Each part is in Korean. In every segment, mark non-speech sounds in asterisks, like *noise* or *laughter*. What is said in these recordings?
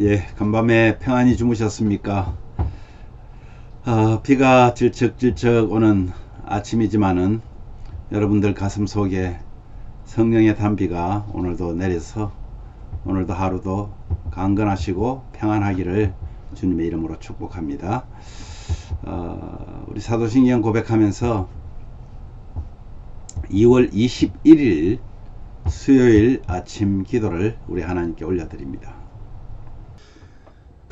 예, 간밤에 평안히 주무셨습니까? 아, 비가 질척질척 오는 아침이지만은 여러분들 가슴 속에 성령의 단비가 오늘도 내려서 오늘도 하루도 강건하시고 평안하기를 주님의 이름으로 축복합니다. 어, 우리 사도신경 고백하면서 2월 21일 수요일 아침 기도를 우리 하나님께 올려드립니다.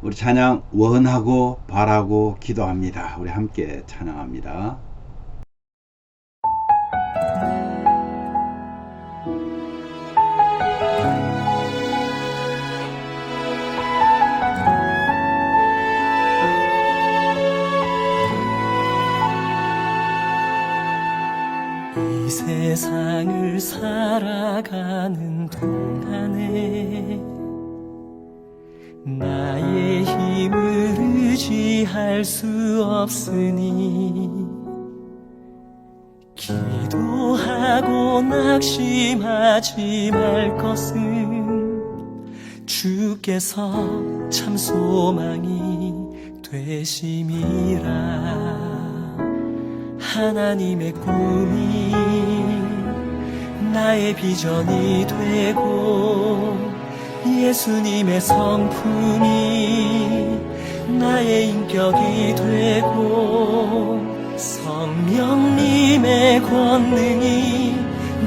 우리 찬양 원하고 바라고 기도합니다. 우리 함께 찬양합니다. 이 세상을 살아가는 동안에 의지할 수 없으니 기도하고 낙심하지 말 것은 주께서 참 소망이 되심이라. 하나님의 꿈이 나의 비전이 되고 예수님의 성품이 나의 인격이 되고 성령님의 권능이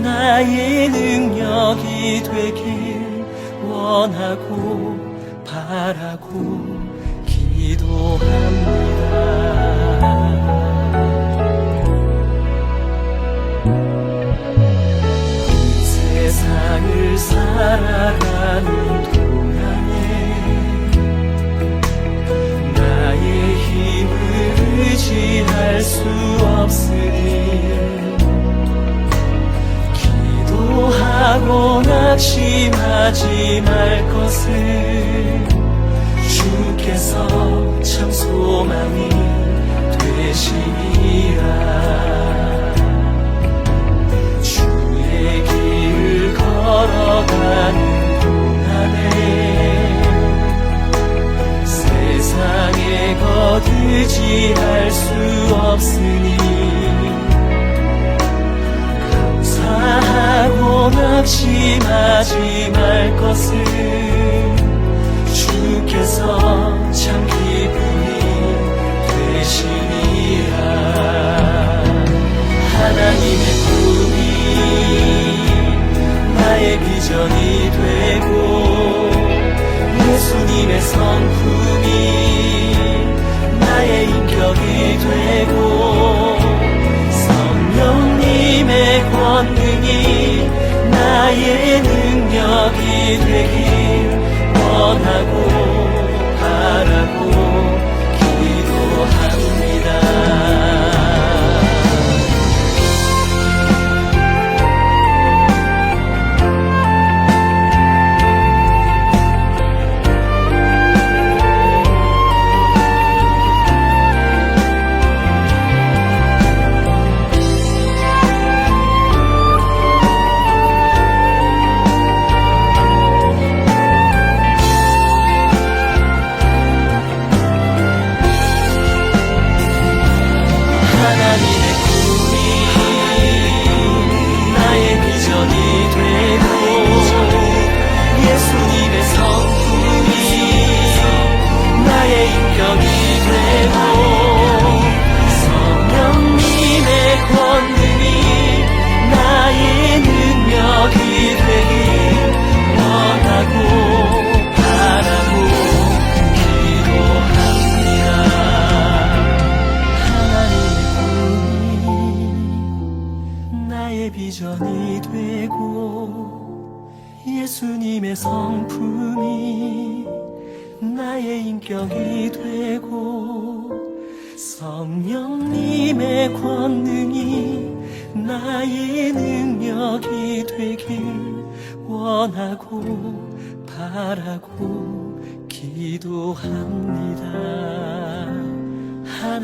나의 능력이 되길 원하고 바라고 기도합니다. 세상을 살아가는 동 의지할 수 없으니 기도하고 낙심하지 말 것을 주께서 참 소망이 되시니라. 주의 길을 걸어가는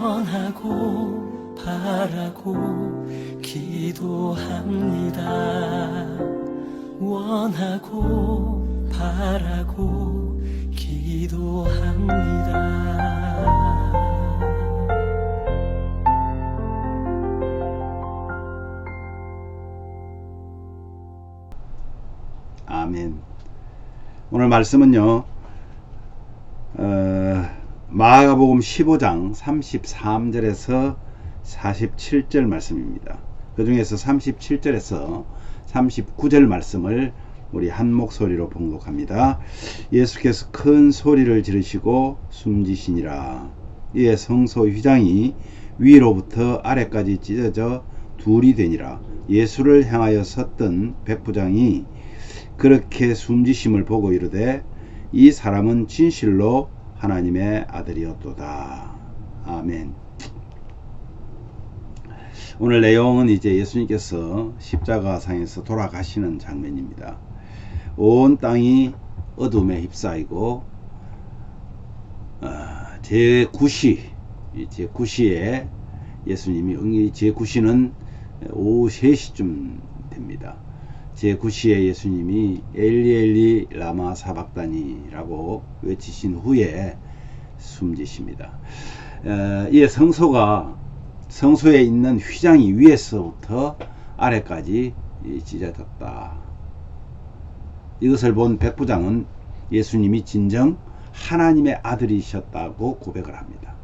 원하고 바라고 기도합니다. 원하고 바라고 기도합니다. 아멘. 오늘 말씀은요, 어, 마가복음 15장 33절에서 47절 말씀입니다. 그 중에서 37절에서 39절 말씀을 우리 한 목소리로 봉독합니다. 예수께서 큰 소리를 지르시고 숨지시니라. 이에 성소 휘장이 위로부터 아래까지 찢어져 둘이 되니라. 예수를 향하여 섰던 백부장이 그렇게 숨지심을 보고 이르되 이 사람은 진실로 하나님의 아들이었도다. 아멘. 오늘 내용은 이제 예수님께서 십자가상에서 돌아가시는 장면입니다. 온 땅이 어둠에 휩싸이고 어, 제9시 제9시에 예수님이 응이 제9시는 오후 3시쯤 됩니다. 제9시에 예수님이 엘리 엘리 라마 사박다니라고 외치신 후에 숨지십니다. 어, 이에 성소가 성소에 있는 휘장이 위에서부터 아래까지 이 찢어졌다. 이것을 본 백부장은 예수님이 진정 하나님의 아들이셨다고 고백을 합니다.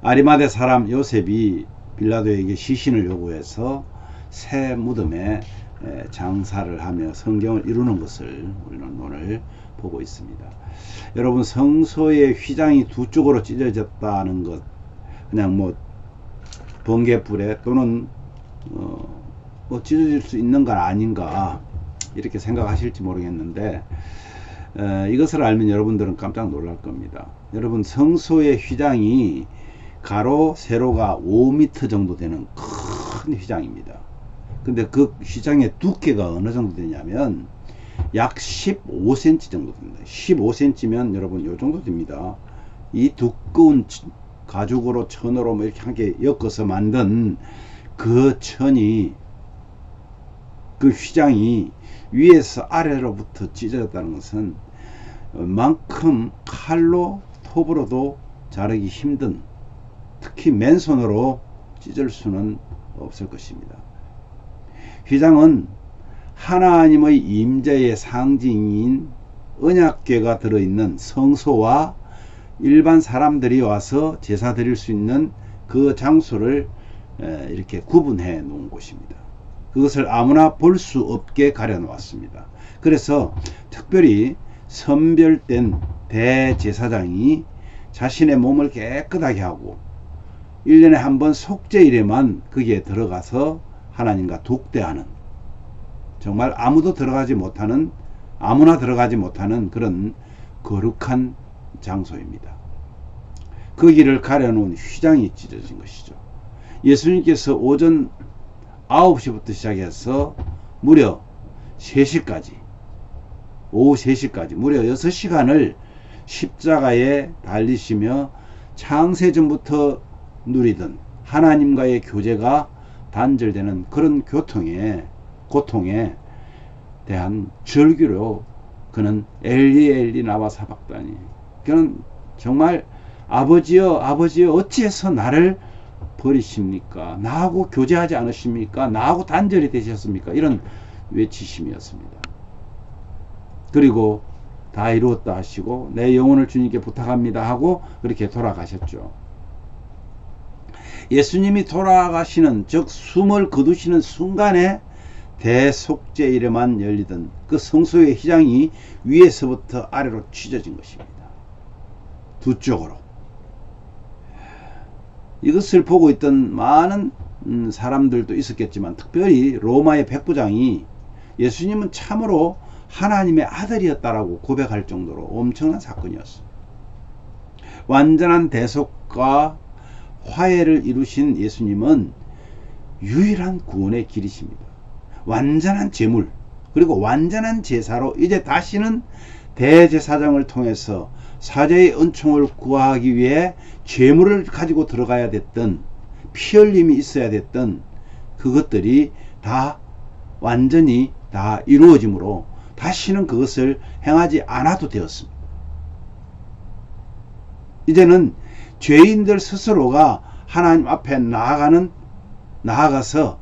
아리마대 사람 요셉이 빌라도에게 시신을 요구해서 새 무덤에 에, 장사를 하며 성경을 이루는 것을 우리는 오늘 보고 있습니다. 여러분 성소의 휘장이 두 쪽으로 찢어졌다는 것 그냥 뭐 번개불에 또는 어, 뭐 찢어질 수 있는 건 아닌가 이렇게 생각하실지 모르겠는데 에, 이것을 알면 여러분들은 깜짝 놀랄 겁니다. 여러분 성소의 휘장이 가로 세로가 5m 정도 되는 큰 휘장입니다. 근데 그 휘장의 두께가 어느 정도 되냐면 약 15cm 정도 됩니다. 15cm면 여러분 요 정도 됩니다. 이 두꺼운 치- 가죽으로 천으로 뭐 이렇게 함께 엮어서 만든 그 천이 그 휘장이 위에서 아래로부터 찢어졌다는 것은 만큼 칼로 톱으로도 자르기 힘든 특히 맨손으로 찢을 수는 없을 것입니다. 휘장은 하나님의 임재의 상징인 언약궤가 들어있는 성소와 일반 사람들이 와서 제사 드릴 수 있는 그 장소를 에, 이렇게 구분해 놓은 곳입니다. 그것을 아무나 볼 수 없게 가려 놓았습니다. 그래서 특별히 선별된 대제사장이 자신의 몸을 깨끗하게 하고 1년에 한 번 속죄일에만 거기에 들어가서 하나님과 독대하는 정말 아무도 들어가지 못하는 아무나 들어가지 못하는 그런 거룩한 장소입니다. 거기를 가려놓은 휘장이 찢어진 것이죠. 예수님께서 오전 9시부터 시작해서 무려 3시까지 오후 3시까지 무려 6시간을 십자가에 달리시며 창세전부터 누리던 하나님과의 교제가 단절되는 그런 교통에 고통에 대한 절규로 그는 엘리 엘리 나와 사박다니 그는 정말 아버지여 아버지여 어찌해서 나를 버리십니까? 나하고 교제하지 않으십니까? 나하고 단절이 되셨습니까? 이런 외치심이었습니다. 그리고 다 이루었다 하시고 내 영혼을 주님께 부탁합니다 하고 그렇게 돌아가셨죠. 예수님이 돌아가시는 즉 숨을 거두시는 순간에 대속제 이름만 열리던 그 성소의 휘장이 위에서부터 아래로 찢어진 것입니다. 두 쪽으로. 이것을 보고 있던 많은 음, 사람들도 있었겠지만 특별히 로마의 백부장이 예수님은 참으로 하나님의 아들이었다라고 고백할 정도로 엄청난 사건이었어요. 완전한 대속과 화해를 이루신 예수님은 유일한 구원의 길이십니다. 완전한 제물 그리고 완전한 제사로 이제 다시는 대제사장을 통해서 사제의 은총을 구하기 위해 제물을 가지고 들어가야 됐던 피 흘림이 있어야 됐던 그것들이 다 완전히 다 이루어지므로 다시는 그것을 행하지 않아도 되었습니다. 이제는 죄인들 스스로가 하나님 앞에 나아가는 나아가서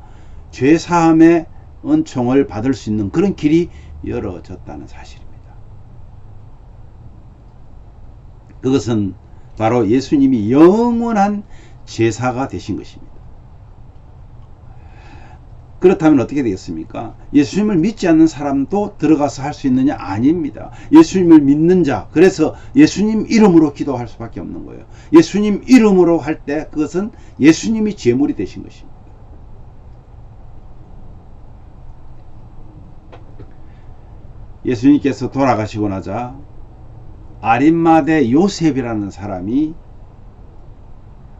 죄 사함의 은총을 받을 수 있는 그런 길이 열어졌다는 사실입니다. 그것은 바로 예수님이 영원한 제사가 되신 것입니다. 그렇다면 어떻게 되겠습니까? 예수님을 믿지 않는 사람도 들어가서 할 수 있느냐? 아닙니다. 예수님을 믿는 자, 그래서 예수님 이름으로 기도할 수밖에 없는 거예요. 예수님 이름으로 할 때 그것은 예수님이 제물이 되신 것입니다. 예수님께서 돌아가시고 나자 아린마대 요셉이라는 사람이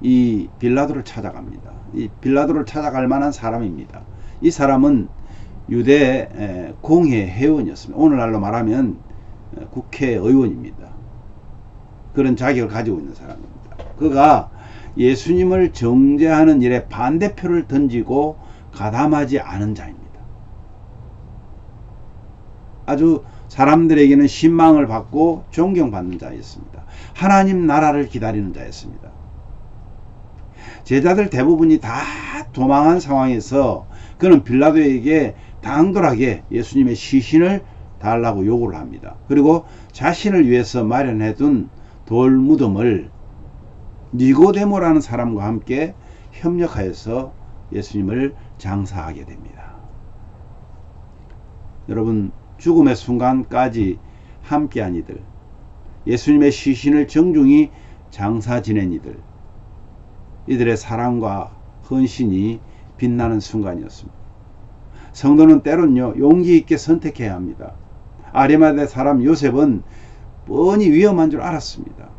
이 빌라도를 찾아갑니다. 이 빌라도를 찾아갈 만한 사람입니다. 이 사람은 유대 공회 회원이었습니다. 오늘날로 말하면 국회의원입니다. 그런 자격을 가지고 있는 사람입니다. 그가 예수님을 정죄하는 일에 반대표를 던지고 가담하지 않은 자입니다. 아주 사람들에게는 신망을 받고 존경받는 자였습니다. 하나님 나라를 기다리는 자였습니다. 제자들 대부분이 다 도망한 상황에서 그는 빌라도에게 당돌하게 예수님의 시신을 달라고 요구를 합니다. 그리고 자신을 위해서 마련해둔 돌 무덤을 니고데모라는 사람과 함께 협력하여서 예수님을 장사하게 됩니다. 여러분 죽음의 순간까지 함께한 이들, 예수님의 시신을 정중히 장사 지낸 이들, 이들의 사랑과 헌신이 빛나는 순간이었습니다. 성도는 때론요 용기 있게 선택해야 합니다. 아리마대 사람 요셉은 뻔히 위험한 줄 알았습니다.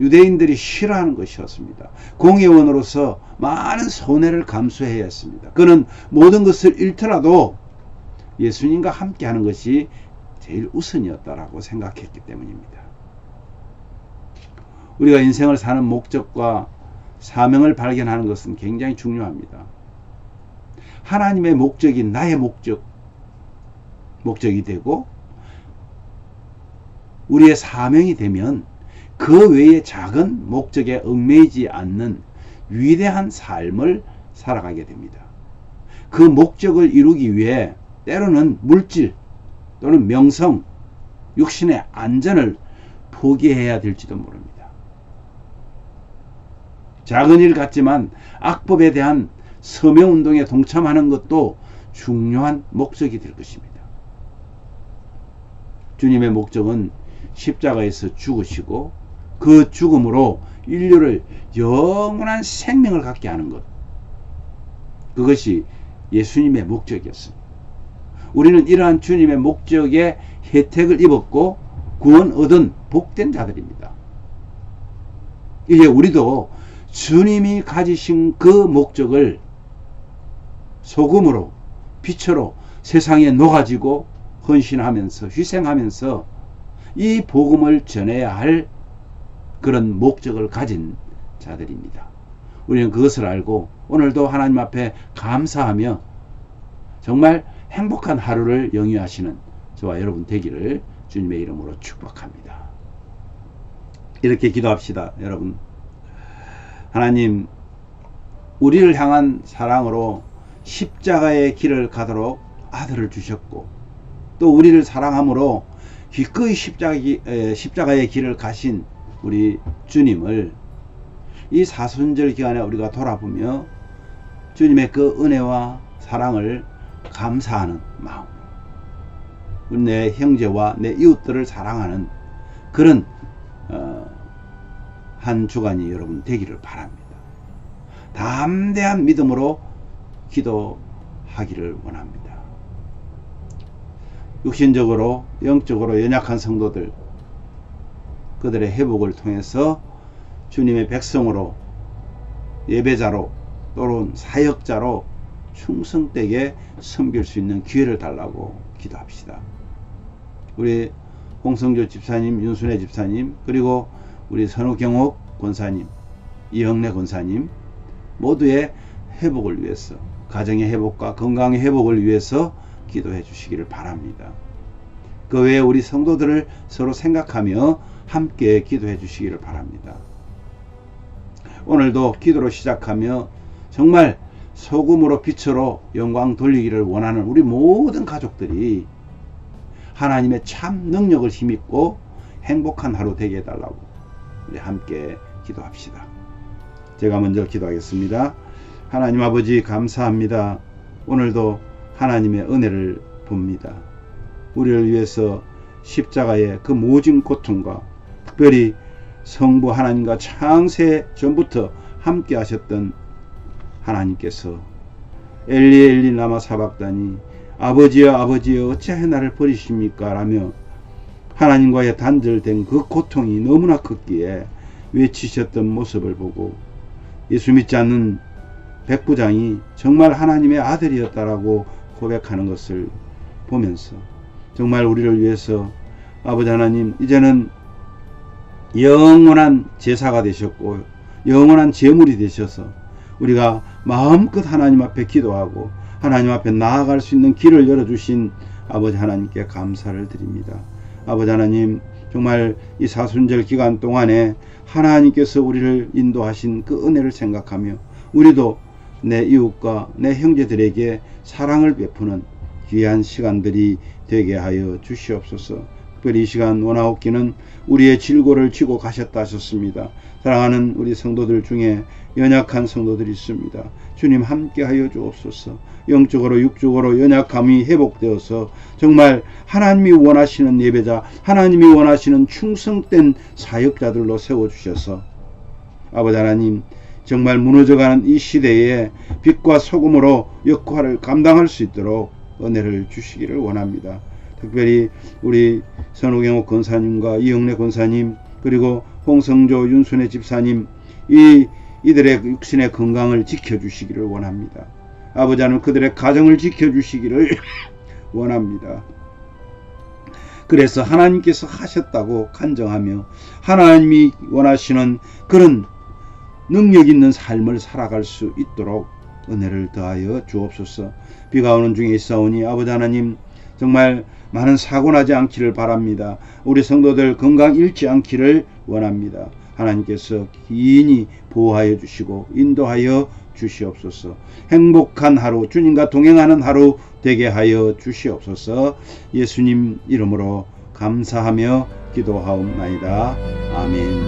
유대인들이 싫어하는 것이었습니다. 공회원으로서 많은 손해를 감수해야 했습니다. 그는 모든 것을 잃더라도 예수님과 함께 하는 것이 제일 우선이었다라고 생각했기 때문입니다. 우리가 인생을 사는 목적과 사명을 발견하는 것은 굉장히 중요합니다. 하나님의 목적이 나의 목적, 목적이 되고, 우리의 사명이 되면 그 외의 작은 목적에 얽매이지 않는 위대한 삶을 살아가게 됩니다. 그 목적을 이루기 위해 때로는 물질 또는 명성, 육신의 안전을 포기해야 될지도 모릅니다. 작은 일 같지만 악법에 대한 서명 운동에 동참하는 것도 중요한 목적이 될 것입니다. 주님의 목적은 십자가에서 죽으시고 그 죽음으로 인류를 영원한 생명을 갖게 하는 것. 그것이 예수님의 목적이었습니다. 우리는 이러한 주님의 목적에 혜택을 입었고 구원 얻은 복된 자들입니다. 이제 우리도 주님이 가지신 그 목적을 소금으로 빛으로 세상에 녹아지고 헌신하면서 희생하면서 이 복음을 전해야 할 그런 목적을 가진 자들입니다. 우리는 그것을 알고 오늘도 하나님 앞에 감사하며 정말 행복한 하루를 영위하시는 저와 여러분 되기를 주님의 이름으로 축복합니다. 이렇게 기도합시다, 여러분. 하나님, 우리를 향한 사랑으로 십자가의 길을 가도록 아들을 주셨고, 또 우리를 사랑함으로 기꺼이 십자가의 길을 가신 우리 주님을 이 사순절 기간에 우리가 돌아보며 주님의 그 은혜와 사랑을 감사하는 마음 내 형제와 내 이웃들을 사랑하는 그런 어, 한 주간이 여러분 되기를 바랍니다. 담대한 믿음으로 기도하기를 원합니다. 육신적으로 영적으로 연약한 성도들 그들의 회복을 통해서 주님의 백성으로 예배자로 또는 사역자로 충성되게 섬길 수 있는 기회를 달라고 기도합시다. 우리 홍성조 집사님, 윤순혜 집사님, 그리고 우리 선우경옥 권사님, 이형래 권사님 모두의 회복을 위해서 가정의 회복과 건강의 회복을 위해서 기도해 주시기를 바랍니다. 그 외에 우리 성도들을 서로 생각하며 함께 기도해 주시기를 바랍니다. 오늘도 기도로 시작하며 정말 소금으로 빛으로 영광 돌리기를 원하는 우리 모든 가족들이 하나님의 참 능력을 힘입고 행복한 하루 되게 해달라고 우리 함께 기도합시다. 제가 먼저 기도하겠습니다. 하나님 아버지 감사합니다. 오늘도 하나님의 은혜를 봅니다. 우리를 위해서 십자가의 그 모진 고통과 특별히 성부 하나님과 창세 전부터 함께 하셨던 하나님께서 엘리 엘리 나마 사박다니 아버지여 아버지여 어찌하여 나를 버리십니까 라며 하나님과의 단절된 그 고통이 너무나 컸기에 외치셨던 모습을 보고 예수 믿지 않는 백부장이 정말 하나님의 아들이었다라고 고백하는 것을 보면서 정말 우리를 위해서 아버지 하나님 이제는 영원한 제사가 되셨고 영원한 제물이 되셔서 우리가 마음껏 하나님 앞에 기도하고 하나님 앞에 나아갈 수 있는 길을 열어주신 아버지 하나님께 감사를 드립니다. 아버지 하나님 정말 이 사순절 기간 동안에 하나님께서 우리를 인도하신 그 은혜를 생각하며 우리도 내 이웃과 내 형제들에게 사랑을 베푸는 귀한 시간들이 되게 하여 주시옵소서. 특별히 이 시간 원하옵기는 우리의 질고를 지고 가셨다 하셨습니다. 사랑하는 우리 성도들 중에 연약한 성도들이 있습니다. 주님 함께하여 주옵소서. 영적으로 육적으로 연약함이 회복되어서 정말 하나님이 원하시는 예배자, 하나님이 원하시는 충성된 사역자들로 세워 주셔서 아버지 하나님 정말 무너져가는 이 시대에 빛과 소금으로 역할을 감당할 수 있도록 은혜를 주시기를 원합니다. 특별히 우리 선우경호 권사님과 이영래 권사님 그리고 홍성조 윤순혜 집사님 이 이들의 육신의 건강을 지켜주시기를 원합니다. 아버지 하나님 그들의 가정을 지켜주시기를 *laughs* 원합니다. 그래서 하나님께서 하셨다고 간정하며 하나님이 원하시는 그런 능력 있는 삶을 살아갈 수 있도록 은혜를 더하여 주옵소서. 비가 오는 중에 있사오니 아버지 하나님 정말 많은 사고 나지 않기를 바랍니다. 우리 성도들 건강 잃지 않기를 원합니다. 하나님께서 긴히 보호하여 주시고 인도하여 주시옵소서. 행복한 하루, 주님과 동행하는 하루 되게 하여 주시옵소서. 예수님 이름으로 감사하며 기도하옵나이다. 아멘.